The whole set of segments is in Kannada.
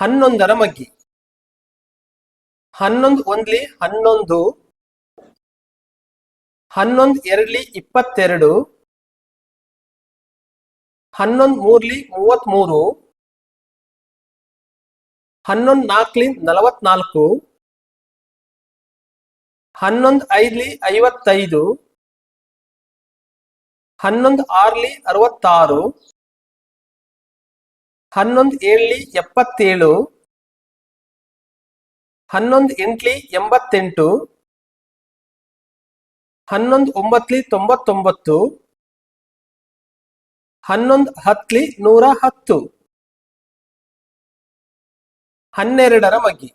ಹನ್ನೊಂದರ ಮಗ್ಗಿ. ಹನ್ನೊಂದು ಒಂದ್ಲಿ ಹನ್ನೊಂದು ಹನ್ನೊಂದು ಎರಡ್ಲಿ ಇಪ್ಪತ್ತೆರಡು, ಹನ್ನೊಂದು ಮೂರ್ಲಿ ಮೂವತ್ಮೂರು, ಹನ್ನೊಂದು ನಾಲ್ಕಲಿ ನಲವತ್ನಾಲ್ಕು, ಹನ್ನೊಂದು ಐದ್ಲಿ ಐವತ್ತೈದು, ಹನ್ನೊಂದು ಆರ್ಲಿ ಅರವತ್ತಾರು ಹನ್ನೊಂದು ಏಳ್ಲಿ ಎಪ್ಪತ್ತೇಳು, ಹನ್ನೊಂದು ಎಂಟ್ಲಿ ಎಂಬತ್ತೆಂಟು, ಹನ್ನೊಂದು ಒಂಬತ್ಲಿ ತೊಂಬತ್ತೊಂಬತ್ತು, ಹನ್ನೊಂದು ಹತ್ಲಿ ನೂರ ಹತ್ತು. ಹನ್ನೆರಡರ ಮಗ್ಗಿ.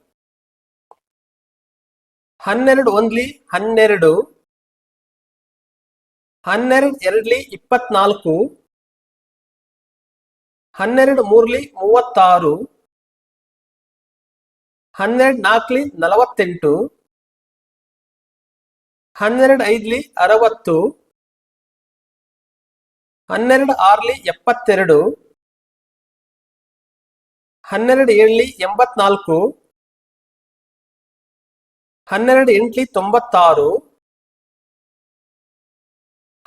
ಹನ್ನೆರಡು ಒಂದ್ಲಿ ಹನ್ನೆರಡು ಹನ್ನೆರಡು ಎರಡ್ಲಿ ಇಪ್ಪತ್ನಾಲ್ಕು ಹನ್ನೆರಡು ಮೂರ್ಲಿ ಮೂವತ್ತಾರು. ಹನ್ನೆರಡು ನಾಲ್ಕಲಿ ನಲವತ್ತೆಂಟು. ಹನ್ನೆರಡು ಐದ್ಲಿ ಅರವತ್ತು. ಹನ್ನೆರಡು ಆರ್ಲಿ ಎಪ್ಪತ್ತೆರಡು. ಹನ್ನೆರಡು ಏಳ್ಲಿ ಎಂಬತ್ನಾಲ್ಕು. ಹನ್ನೆರಡು ಎಂಟ್ಲಿ ತೊಂಬತ್ತಾರು.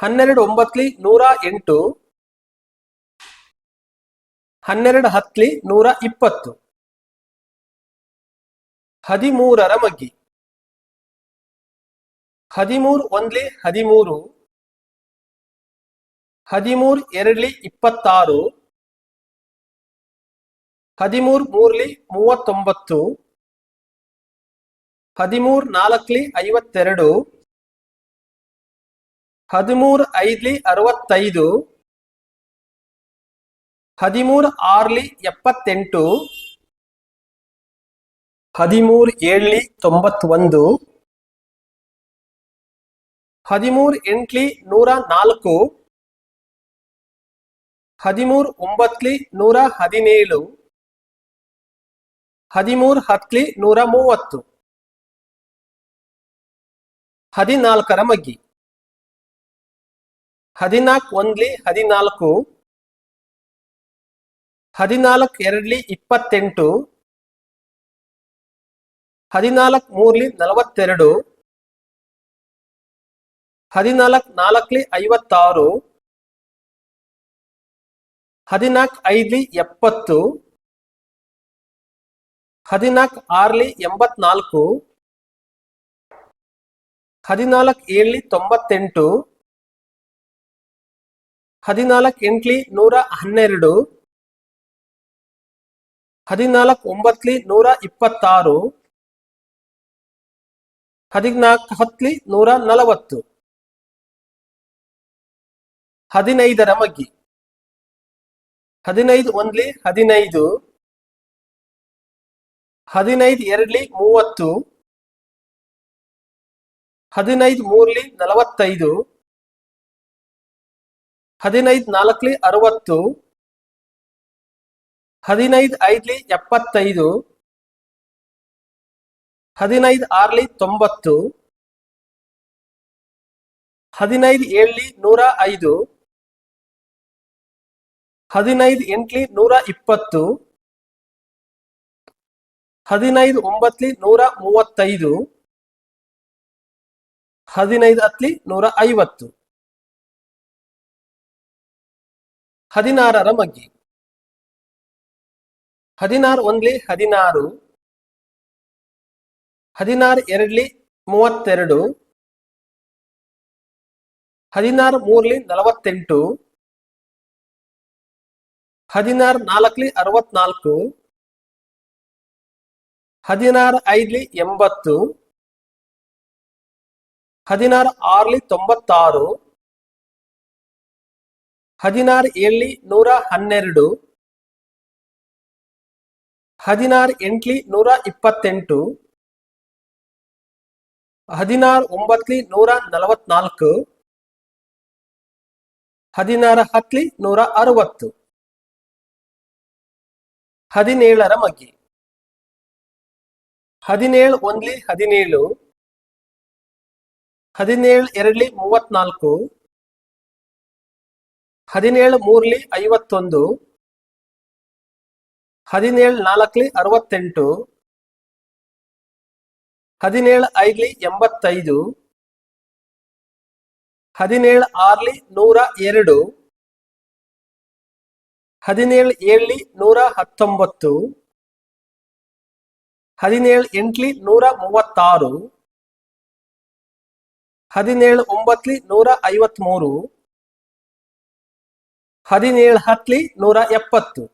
ಹನ್ನೆರಡು ಒಂಬತ್ಲಿ ನೂರ ಎಂಟು. ಹನ್ನೆರಡು ಹತ್ಲಿ ನೂರ ಇಪ್ಪತ್ತು. ಹದಿಮೂರರ ಮಗ್ಗಿ. ಹದಿಮೂರು ಒಂದ್ಲಿ ಹದಿಮೂರು. ಹದಿಮೂರು ಎರಡ್ಲಿ ಇಪ್ಪತ್ತಾರು. ಹದಿಮೂರು ಮೂರ್ಲಿ ಮೂವತ್ತೊಂಬತ್ತು. ಹದಿಮೂರು ನಾಲ್ಕಲಿ ಐವತ್ತೆರಡು. ಹದಿಮೂರು ಐದ್ಲಿ ಅರವತ್ತೈದು. ಹದಿಮೂರು ಆರ್ಲಿ ಎಪ್ಪತ್ತೆಂಟು, ಹದಿಮೂರು ಏಳ್ಲಿ ತೊಂಬತ್ತೊಂದು, ಹದಿಮೂರು ಎಂಟ್ಲಿ ನೂರ ನಾಲ್ಕು, ಹದಿಮೂರು ಒಂಬತ್ಲಿ ನೂರ ಹದಿನೇಳು, ಹದಿಮೂರು ಹತ್ಲಿ ನೂರ ಮೂವತ್ತು. ಹದಿನಾಲ್ಕರ ಮಗ್ಗಿ. ಹದಿನಾಲ್ಕು ಒಂದ್ಲಿ ಹದಿನಾಲ್ಕು ಹದಿನಾಲ್ಕು ಎರಡ್ಲಿ ಇಪ್ಪತ್ತೆಂಟು ಹದಿನಾಲ್ಕು ಮೂರ್ಲಿ ನಲವತ್ತೆರಡು ಹದಿನಾಲ್ಕು ನಾಲ್ಕಲಿ ಐವತ್ತಾರು ಹದಿನಾಲ್ಕು ಐದ್ಲಿ ಎಪ್ಪತ್ತು ಹದಿನಾಲ್ಕು ಆರ್ಲಿ ಎಂಬತ್ನಾಲ್ಕು ಹದಿನಾಲ್ಕು ಏಳ್ಲಿ ತೊಂಬತ್ತೆಂಟು ಹದಿನಾಲ್ಕು ಎಂಟ್ಲಿ ನೂರ ಹನ್ನೆರಡು ಹದಿನಾಲ್ಕು ಒಂಬತ್ಲಿ ನೂರ ಇಪ್ಪತ್ತಾರು. ಹದಿನಾಲ್ಕು ಹತ್ಲಿ ನೂರ ನಲವತ್ತು. ಹದಿನೈದರ ಮಗ್ಗಿ ಹದಿನೈದು ಒಂದ್ಲಿ ಹದಿನೈದು. ಹದಿನೈದು ಎರಡ್ಲಿ ಮೂವತ್ತು. ಹದಿನೈದು ಮೂರ್ಲಿ ನಲವತ್ತೈದು. ಹದಿನೈದು ನಾಲ್ಕಲಿ ಅರವತ್ತು. ಹದಿನೈದು ಐದ್ಲಿ ಎಪ್ಪತ್ತೈದು, ಹದಿನೈದು ಆರ್ಲಿ ತೊಂಬತ್ತು, ಹದಿನೈದು ಏಳ್ಲಿ ನೂರ ಐದು, ಹದಿನೈದು ಎಂಟ್ಲಿ ನೂರ ಇಪ್ಪತ್ತು, ಹದಿನೈದು ಒಂಬತ್ಲಿ ನೂರ ಮೂವತ್ತೈದು, ಹದಿನೈದು ಹತ್ಲಿ ನೂರ ಐವತ್ತು. ಹದಿನಾರರ ಮಗ್ಗಿ. ಹದಿನಾರು ಒಂದ್ಲಿ ಹದಿನಾರು. ಹದಿನಾರು ಎರಡ್ಲಿ ಮೂವತ್ತೆರಡು. ಹದಿನಾರು ಮೂರ್ಲಿ ನಲವತ್ತೆಂಟು. ಹದಿನಾರು ನಾಲ್ಕಲಿ ಅರವತ್ನಾಲ್ಕು. ಹದಿನಾರು ಐದ್ಲಿ ಎಂಬತ್ತು. ಹದಿನಾರು ಆರ್ಲಿ ತೊಂಬತ್ತಾರು. ಹದಿನಾರು ಏಳ್ಲಿ ನೂರ ಹನ್ನೆರಡು. ಹದಿನಾರು ಎಂಟ್ಲಿ ನೂರ ಇಪ್ಪತ್ತೆಂಟು, ಹದಿನಾರು ಒಂಬತ್ಲಿ ನೂರ ನಲವತ್ನಾಲ್ಕು, ಹದಿನಾರು ಹತ್ಲಿ ನೂರ ಅರವತ್ತು. ಹದಿನೇಳರ ಮಗ್ಗಿ. ಹದಿನೇಳು ಒಂದ್ಲಿ ಹದಿನೇಳು ಹದಿನೇಳು ಎರಡ್ಲಿ ಮೂವತ್ನಾಲ್ಕು, ಹದಿನೇಳು ಮೂರ್ಲಿ ಐವತ್ತೊಂದು ಹದಿನೇಳು ನಾಲ್ಕಲಿ ಅರವತ್ತೆಂಟು. ಹದಿನೇಳು ಐದ್ಲಿ ಎಂಬತ್ತೈದು. ಹದಿನೇಳು ಆರ್ಲಿ ನೂರ ಎರಡು. ಹದಿನೇಳು ಏಳ್ಲಿ ನೂರ ಹತ್ತೊಂಬತ್ತು. ಹದಿನೇಳು ಎಂಟ್ಲಿ ನೂರ ಮೂವತ್ತಾರು. ಹದಿನೇಳು ಒಂಬತ್ಲಿ ನೂರ ಐವತ್ಮೂರು. ಹದಿನೇಳು ಹತ್ಲಿ ನೂರ ಎಪ್ಪತ್ತು.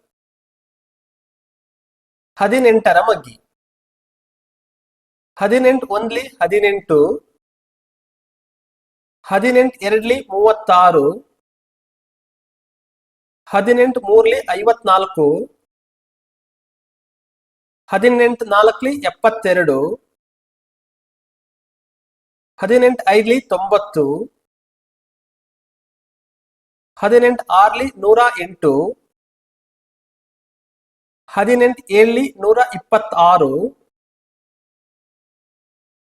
ಹದಿನೆಂಟರ ಮಗ್ಗಿ. ಹದಿನೆಂಟು ಒಂದ್ಲಿ, ಹದಿನೆಂಟು ಹದಿನೆಂಟು ಎರಡ್ಲಿ, ಮೂವತ್ತಾರು, ಹದಿನೆಂಟು ಮೂರ್ಲಿ, ಐವತ್ನಾಲ್ಕು, ಹದಿನೆಂಟು ನಾಲ್ಕಲಿ, ಎಪ್ಪತ್ತೆರಡು, ಹದಿನೆಂಟು ಐದ್ಲಿ, ತೊಂಬತ್ತು, ಹದಿನೆಂಟು ಆರ್ಲಿ, ನೂರ ಎಂಟು ಹದಿನೆಂಟು ಏಳ್ಲಿ ನೂರ ಇಪ್ಪತ್ತಾರು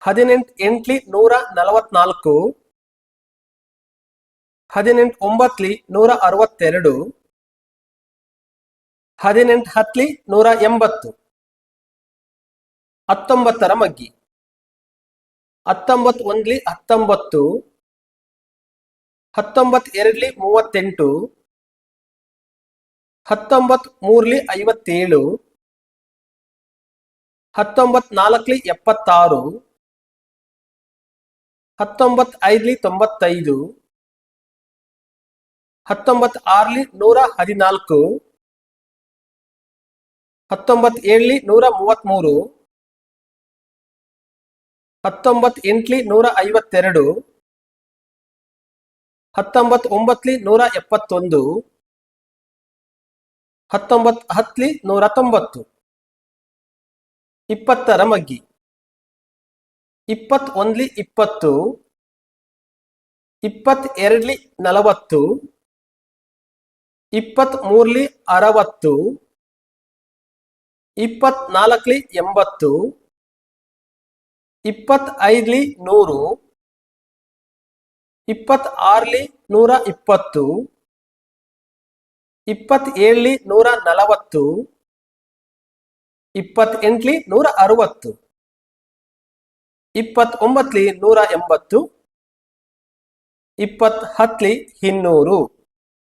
ಹದಿನೆಂಟು ಎಂಟ್ಲಿ ನೂರ ನಲವತ್ನಾಲ್ಕು ಹದಿನೆಂಟು ಒಂಬತ್ಲಿ ನೂರ ಅರವತ್ತೆರಡು ಹದಿನೆಂಟು ಹತ್ಲಿ ನೂರ ಎಂಬತ್ತು ಹತ್ತೊಂಬತ್ತರ ಮಗ್ಗಿ. ಹತ್ತೊಂಬತ್ತು ಒಂದ್ಲಿ ಹತ್ತೊಂಬತ್ತು ಹತ್ತೊಂಬತ್ತು ಎರಡ್ಲಿ ಮೂವತ್ತೆಂಟು ಹತ್ತೊಂಬತ್ ಮೂರ್ಲಿ ಐವತ್ತೇಳು ಹತ್ತೊಂಬತ್ ನಾಲ್ಕಲಿ ಎಪ್ಪತ್ತಾರು ಹತ್ತೊಂಬತ್ ಐದ್ಲಿ ತೊಂಬತ್ತೈದು ಹತ್ತೊಂಬತ್ ಆರ್ಲಿ ನೂರ ಹದಿನಾಲ್ಕು ಹತ್ತೊಂಬತ್ ಏಳ್ಲಿ ನೂರ ಮೂವತ್ಮೂರು ಹತ್ತೊಂಬತ್ ಎಂಟ್ಲಿ ನೂರ ಐವತ್ತೆರಡು ಹತ್ತೊಂಬತ್ ಒಂಬತ್ಲಿ ನೂರ ಎಪ್ಪತ್ತೊಂದು ಹತ್ತೊಂಬತ್, ಹತ್ಲಿ ನೂರ ತೊಂಬತ್ತು ಇಪ್ಪತ್ತರ ಮಗ್ಗಿ. ಇಪ್ಪತ್ ಒಂದ್ಲಿ ಇಪ್ಪತ್ತು. ಇಪ್ಪತ್ತೆರಡ್ಲಿ ನಲವತ್ತು. ಇಪ್ಪತ್ತ್ ಮೂರ್ಲಿ ಅರವತ್ತು. ಇಪ್ಪತ್ನಾಲ್ಕಲಿ ಎಂಬತ್ತು. ಇಪ್ಪತ್ತೈದ್ಲಿ ನೂರು. ಇಪ್ಪತ್ತಾರ್ಲಿ ನೂರ ಇಪ್ಪತ್ತು. ಇಪ್ಪತ್ ಏಳ್ಲಿ ನೂರ ನಲವತ್ತು ಇಪ್ಪತ್ತೆಂಟ್ಲಿ ನೂರ ಅರವತ್ತು ಇಪ್ಪತ್ತೊಂಬತ್ತಲಿ ನೂರ ಎಂಬತ್ತು ಇಪ್ಪತ್ತು ಹತ್ತಲಿ ಇನ್ನೂರು.